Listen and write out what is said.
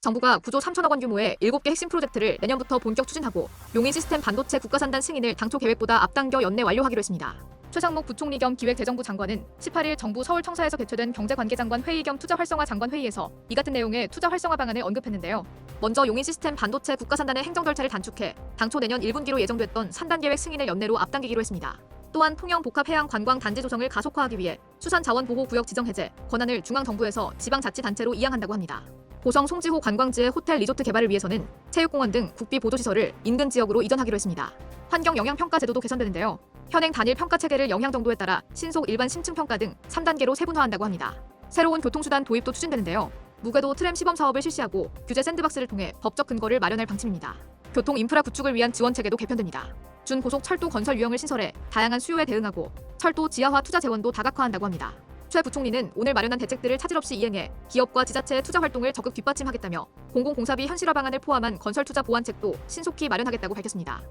정부가 9조 3천억 원 규모의 7개 핵심 프로젝트를 내년부터 본격 추진하고 용인 시스템 반도체 국가산단 승인을 당초 계획보다 앞당겨 연내 완료하기로 했습니다. 최상목 부총리 겸 기획재정부 장관은 18일 정부 서울청사에서 개최된 경제관계장관 회의 겸 투자 활성화 장관 회의에서 이 같은 내용의 투자 활성화 방안을 언급했는데요. 먼저 용인 시스템 반도체 국가산단의 행정 절차를 단축해 당초 내년 1분기로 예정됐던 산단 계획 승인을 연내로 앞당기기로 했습니다. 또한 통영 복합 해양 관광 단지 조성을 가속화하기 위해 수산 자원 보호 구역 지정 해제 권한을 중앙 정부에서 지방 자치 단체로 이양한다고 합니다. 고성 송지호 관광지의 호텔 리조트 개발을 위해서는 체육공원 등 국비 보조 시설을 인근 지역으로 이전하기로 했습니다. 환경 영향 평가 제도도 개선되는데요. 현행 단일 평가 체계를 영향 정도에 따라 신속 일반 심층 평가 등 3단계로 세분화한다고 합니다. 새로운 교통수단 도입도 추진되는데요. 무궤도 트램 시범 사업을 실시하고 규제 샌드박스를 통해 법적 근거를 마련할 방침입니다. 교통 인프라 구축을 위한 지원 체계도 개편됩니다. 준고속 철도 건설 유형을 신설해 다양한 수요에 대응하고 철도 지하화 투자 재원도 다각화한다고 합니다. 최 부총리는 오늘 마련한 대책들을 차질 없이 이행해 기업과 지자체의 투자 활동을 적극 뒷받침하겠다며 공공공사비 현실화 방안을 포함한 건설 투자 보완책도 신속히 마련하겠다고 밝혔습니다.